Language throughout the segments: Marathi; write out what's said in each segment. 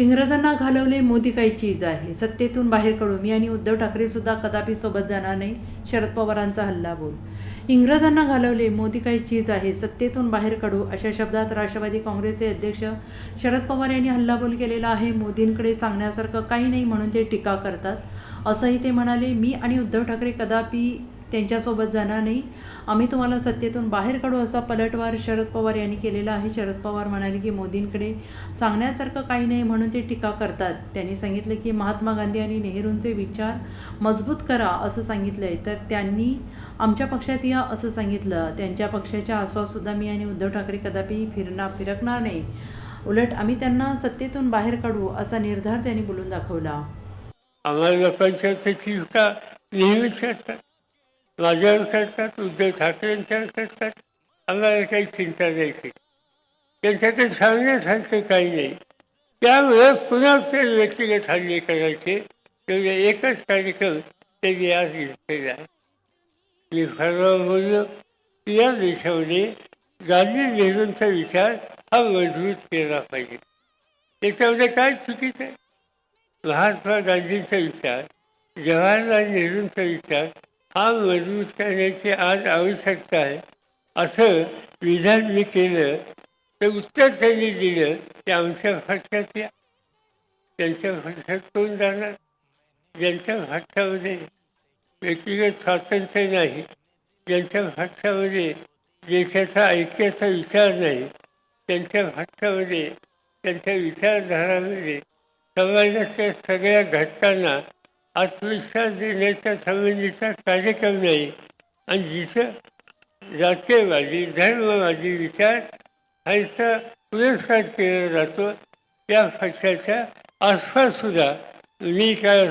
इंग्रजांना घालवले मोदी काही चीज आहे. सत्तेतून बाहेर काढू मी आणि उद्धव ठाकरे सुद्धा कदापि सोबत जाणार नाही शरद पवारांचा हल्ला बोल. इंग्रजांना घालवले मोदी काही चीज आहे सत्तेतून बाहेर काढू अशा शब्दात राष्ट्रवादी काँग्रेसचे अध्यक्ष शरद पवार यांनी हल्लाबोल केलेला आहे. मोदींकडे सांगण्यासारखं काही नाही म्हणून ते टीका करतात. असंही ते म्हणाले मी आणि उद्धव ठाकरे कदापि त्यांच्यासोबत जाणार नाही. आम्ही तुम्हाला सत्तेतून बाहेर काढू असा पलटवार शरद पवार यांनी केलेला आहे. शरद पवार म्हणाले की मोदींकडे सांगण्यासारखं काही नाही म्हणून ते टीका करतात. त्यांनी सांगितलं की महात्मा गांधी आणि नेहरूंचे विचार मजबूत करा असं सांगितलं आहे तर त्यांनी आमच्या पक्षात या असं सांगितलं. त्यांच्या पक्षाच्या आसपाससुद्धा मी आणि उद्धव ठाकरे कदापि फिरणार फिरकणार नाही. उलट आम्ही त्यांना सत्तेतून बाहेर काढू असा निर्धार त्यांनी बोलून दाखवला. आम्हाला लोकांच्या नेहमीच असतात माझ्या विचारतात उद्धव ठाकरेंच्यावर करतात आम्हाला काही चिंता नाही ती. त्यांच्याकडे सांगण्यासारखं काही नाही त्यामुळे पुन्हा ते व्यक्तिगत हल्ले करायचे तेवढे एकच कार्यक्रम त्यांनी आज घेतलेला आहे मी परवा बोललो की या देशामध्ये गांधी नेहरूंचा विचार हा मजबूत केला पाहिजे त्याच्यामध्ये काय चुकीचं आहे महात्मा गांधींचा विचार जवाहरलाल नेहरूंचा विचार हा मजबूत करण्याची आज आवश्यकता आहे. असं विधान मी केलं तर उत्तर त्यांनी दिलं ते आमच्या भाषात या त्यांच्या भाषात कोण जाणार? ज्यांच्या भाषामध्ये व्यक्तिगत स्वातंत्र्य नाही ज्यांच्या भाषामध्ये देशाचा ऐक्याचा विचार नाही त्यांच्या भाषामध्ये त्यांच्या विचारधारामध्ये समाजाच्या सगळ्या घटकांना आत्मविश्वास देण्याच्या संबंधीचा कार्यक्रम नाही. आणि जिथं जातीयवादी धर्मवादी विचार ह्याचा पुरस्कार केला जातो त्या पक्षाच्या आसपाससुद्धा मी काय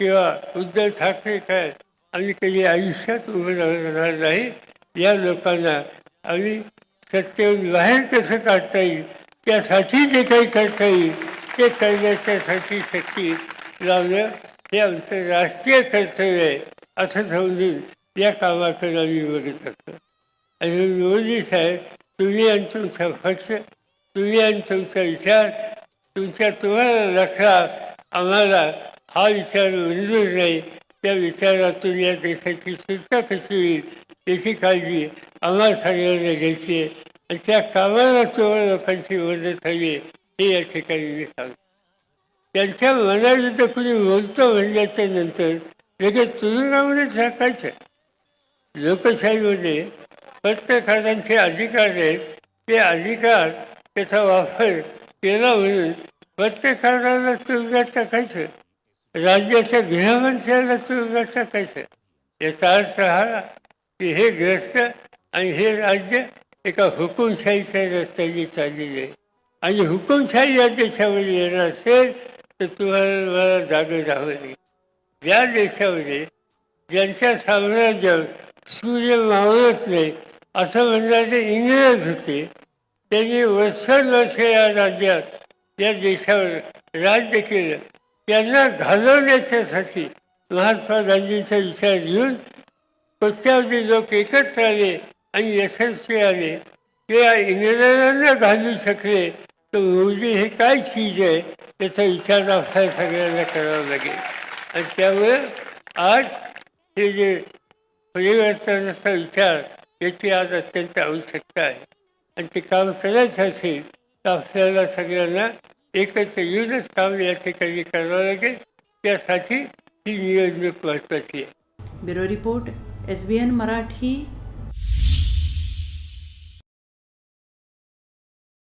किंवा उद्धव ठाकरे काय आम्ही कधी आयुष्यात उभं राहणार नाही या लोकांना आम्ही सत्तेहून बाहेर कसं काढता येईल त्यासाठी जे काही करता येईल ते करण्याच्यासाठी शक्ती लावणं हे आमचं राष्ट्रीय कर्तव्य आहे असं समजून या कामाकडे आम्ही बघत असतो. आणि मोदी साहेब तुम्ही आणि तुमचा पक्ष तुम्ही आणि तुमचा विचार तुमच्या तुम्हाला लक्षात आम्हाला हा विचार मंजूर नाही. त्या विचारातून या देशाची सुटका कशी होईल याची काळजी आम्हाला सगळ्यांना घ्यायची आहे. आणि त्या कामाला तुम्हाला लोकांची मदत हवी आहे हे या ठिकाणी मी सांगतो. त्यांच्या मनाविरुद्ध कुणी बोलतो म्हणल्याच्या नंतर लगेच तुरुंगामध्ये टाकायचं लोकशाहीमध्ये पत्रकारांचे अधिकार आहेत. ते अधिकार त्याचा वापर केला म्हणून पत्रकाराला तुरुंगात टाकायचं. राज्याच्या गृहमंत्र्याला तुरुंगात टाकायचं. याचा अर्थ हा की हे ग्रस्त आणि हे राज्य एका हुकुमशाहीच्या रस्त्याने चाललेले आहे. आणि हुकुमशाही या देशामध्ये येणार असेल तर तुम्हाला मला जागं ज्या देशामध्ये ज्यांच्या साम्राज्यात सूर्य मावळत नाही असं म्हणणारे इंग्रज होते. त्यांनी वर्ष या राज्यात या देशावर राज्य केलं. त्यांना घालवण्याच्यासाठी महात्मा गांधींचा विचार घेऊन कोट्यावधी लोक एकत्र आले आणि यशस्वी आले. ते या इंग्रजांना घालू शकले तर मोदी हे, काय चीज़ आहे? त्याचा विचार आपल्याला सगळ्यांना करावा लागेल. आणि त्यामुळे आज हे जे परिवर्तनाचा विचार, याची आज अत्यंत आवश्यकता आहे. आणि ते काम करायचं असेल, तर आपल्याला सगळ्यांना एकत्र येऊनच काम या ठिकाणी करावं लागेल. त्यासाठी ही निवडणूक महत्त्वाची आहे. Bureau report, S B N Marathi.